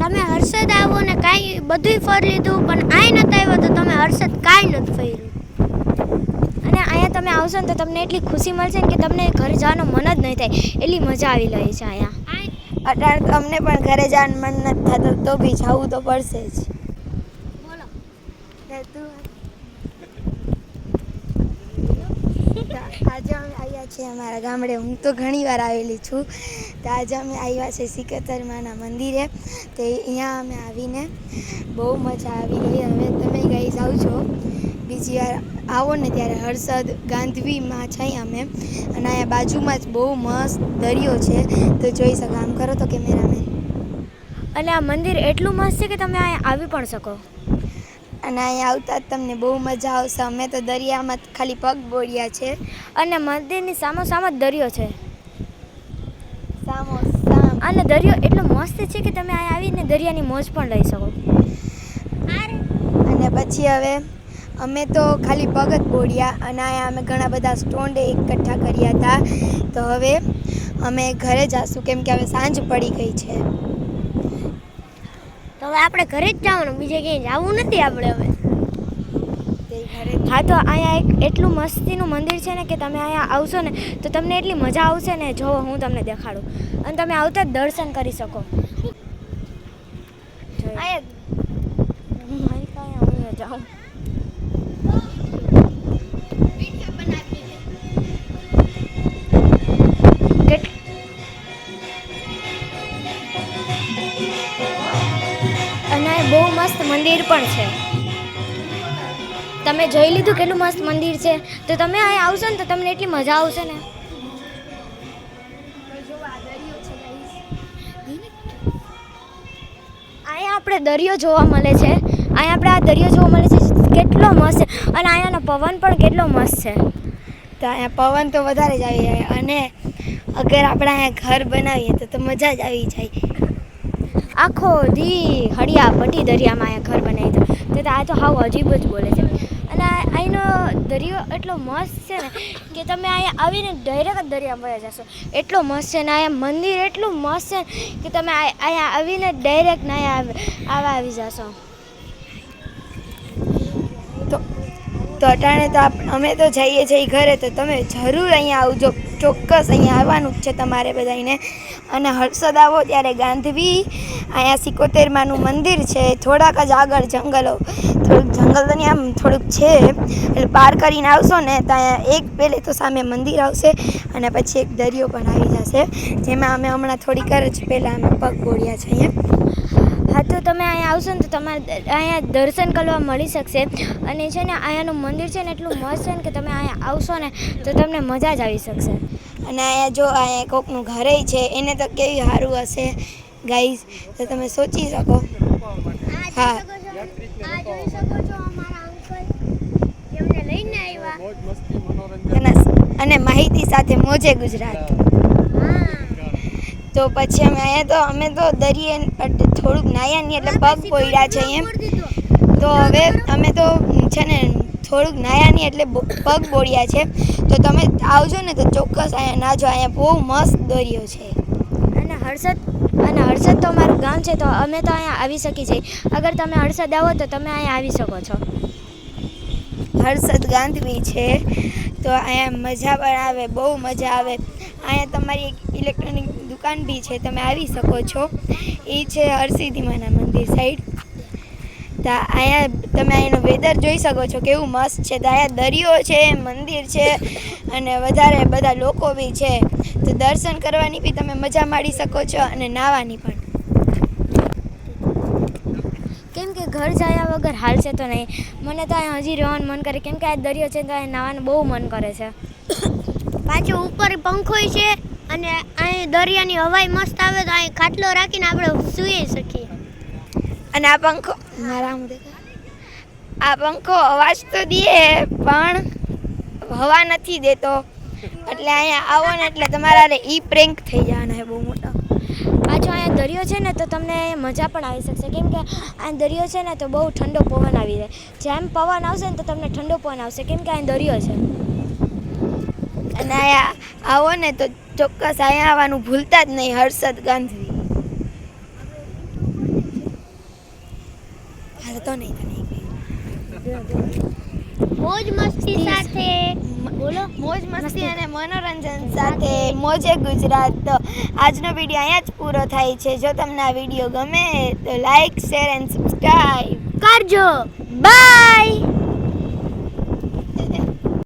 તમે હર્ષદ આવો ને કાંઈ બધુંય ફરી લીધું પણ આય નતા આવ્યો તો તમે હર્ષદ કાંઈ નથી ફર્યું. અને અહીંયા તમે આવશો ને તો તમને એટલી ખુશી મળશે ને કે તમને ઘરે જવાનું મન જ નહીં થાય. એટલી મજા આવી રહી છે અહીંયા. અત્યારે તો અમને પણ ઘરે જવાનું મન નથી થતું તો બી જવું તો પડશે જ. બોલો. આજે અમે આવ્યા છીએ અમારા ગામડે. હું તો ઘણી વાર આવેલી છું. તો આજે અમે આવ્યા છે સિકેતર માના મંદિરે. તો અહીંયા અમે આવીને બહુ મજા આવી ગઈ. હવે તમે ગઈ જાઓ છો. બીજી વાર આવો ને ત્યારે હર્ષદ ગાંધવીમાં છાઈ અમે. અને અહીંયા બાજુમાં જ બહુ મસ્ત દરિયો છે. તો જોઈ શકો, આમ કરો તો કેમેરામેન અને આ મંદિર એટલું મસ્ત છે કે તમે અહીંયા આવી પણ શકો. અને અહીંયા આવતા તમને બહુ મજા આવશે. અમે તો દરિયામાં ખાલી પગ બોળ્યા છે. અને મંદિરની સામો સામો જ દરિયો છે. સામો સામ. અને દરિયો એટલો મસ્ત છે કે તમે અહીંયા આવીને દરિયાની મોજ પણ લઈ શકો. અને પછી હવે અમે તો ખાલી પગ જ બોળ્યા અને અહીંયા અમે ઘણા બધા સ્ટોન્ડ એકઠા કર્યા હતા. તો હવે અમે ઘરે જાશું કેમ કે હવે સાંજ પડી ગઈ છે. તો હવે આપણે ઘરે જ જવાનું. બીજે ક્યાંય જવું નથી આપણે હવે. હા, તો અહીંયા એક એટલું મસ્તીનું મંદિર છે ને કે તમે અહીંયા આવશો ને તો તમને એટલી મજા આવશે ને જો હું તમને દેખાડું. અને તમે આવતા જ દર્શન કરી શકો. મંદિર પણ છે. તમે જોઈ લીધું કેટલું મસ્ત મંદિર છે? તો તમે અહીં આવશો ને તો તમને એટલી મજા આવશે ને. અહીંયા આપણે દરિયો જોવા મળે છે. અહીંયા આપણે આ દરિયો જોવા મળે છે કેટલો મસ્ત છે. અને અહીંયાનો પવન પણ કેટલો મસ્ત છે. તો અહીંયા પવન તો વધારે જ આવી જાય. અને અગર આપણે અહીંયા ઘર બનાવીએ તો તો મજા જ આવી જાય. આખો દી હળિયા પટી દરિયામાં અહીંયા ઘર બનાવી દો તો આ તો હાવ અજીબ જ બોલે છે. અને અહીંનો દરિયો એટલો મસ્ત છે ને કે તમે અહીંયા આવીને ડાયરેક્ટ જ દરિયામાં વયા જશો. એટલો મસ્ત છે ને અહીંયા મંદિર એટલું મસ્ત છે કે તમે અહીંયા આવીને ડાયરેક્ટ ના આવા, આવી જશો. તો તો અટાણે તો અમે તો જઈએ છીએ ઘરે તો તમે જરૂર અહીંયા આવજો. ચોક્કસ અહીંયા આવવાનું જ છે તમારે બધાને અને હર્ષદ આવો ત્યારે ગાંધવી અહીંયા સિકોતેરમાનું મંદિર છે. થોડાક જ આગળ જંગલો. થોડુંક જંગલ તો આમ થોડુંક છે. એટલે પાર કરીને આવશો ને તો અહીંયા એક પહેલે તો સામે મંદિર આવશે અને પછી એક દરિયો પણ આવી જશે. જેમાં અમે હમણાં થોડીક જ પહેલાં અમે પગ બોળ્યા છે અહીંયા. હા તો તમે અહીંયા આવશો ને તો તમારે અહીંયા દર્શન કરવા મળી શકશે. અને છે ને અહીંયાનું મંદિર છે ને એટલું મસ્ત છે ને કે તમે અહીંયા આવશો ને તો તમને મજા જ આવી શકશે. અને અહીંયા જો અહીંયા કોકનું ઘરે છે એને તો કેવી સારું હશે ગાઈઝ તો તમે સોચી શકો. હા. આ જોઈ શકો છો અમારા અંકલ એમને લઈને આવ્યા. અને અને માહિતી સાથે મોજે ગુજરાત. તો પછી અમે અહીંયા તો અમે તો દરિયે થોડુંક નાયા નહીં એટલે પગ પોઈડા છે એમ. તો હવે અમે તો છે ને થોડુંક નાયા નહીં એટલે પગ બોળ્યા છે તો તમે આવજો ને તો ચોક્કસ અહીંયા નાજો અહીંયા બહુ મસ્ત દરિયો છે. અને હર્ષદ અને હર્ષદ તો અમારું ગામ છે તો અમે તો અહીંયા આવી શકીએ છીએ. અગર તમે હર્ષદ આવો તો તમે અહીંયા આવી શકો છો. હર્ષદ ગાંધવી છે. તો અહીંયા મજા પણ આવે બહુ મજા આવે. અહીંયા તમારી ઇલેક્ટ્રોનિક દુકાન બી છે તમે આવી શકો છો. એ છે હરસિદ્ધિમાના મંદિર સાઈડ તો અહીંયા તમે અહીંનો વેધર જોઈ શકો છો કેવું મસ્ત છે. તો અહીંયા દરિયો છે મંદિર છે અને વધારે બધા લોકો બી છે. તો દર્શન કરવાની બી તમે મજા માણી શકો છો અને નાહવાની પણ. કેમ કે ઘર જાયા વગર હાલશે તો નહીં. મને તો અહીંયા હજી રહેવાનું મન કરે. કેમ કે આ દરિયો છે તો અહીંયા નાવાનું બહુ મન કરે છે. પાછું ઉપર પંખોય છે. અને અહીં દરિયાની હવાઈ મસ્ત આવે તો અહીં ખાટલો રાખીને આપણે સૂઈ શકીએ. અને આ પંખો મારા આ પંખો અવાજ તો દે પણ હવા નથી દેતો. એટલે અહીંયા આવો ને એટલે તમારા ઈ પ્રેન્ક થઈ જવાના છે બહુ મોટો. પાછો અહીંયા દરિયો છે ને તો તમને મજા પણ આવી શકશે. કેમ કે આ દરિયો છે ને તો બહુ ઠંડો પવન આવી જાય. જેમ પવન આવશે ને તો તમને ઠંડો પવન આવશે. કેમ કે અહીં દરિયો છે. અને અહીંયા આવો ને તો ચોક્કસ અહીંયા આવવાનું ભૂલતા જ નહીં હર્ષદ ગાંધી. તો નહીં મોજ મસ્તી સાથે. બોલો. મોજ મસ્તી અને મનોરંજન સાથે. મોજે ગુજરાત. તો આજનો વીડિયો અહીંયા જ પૂરો થાય છે. જો તમને આ વીડિયો ગમે તો લાઈક શેર એન્ડ સબસ્ક્રાઈબ કરજો. બાય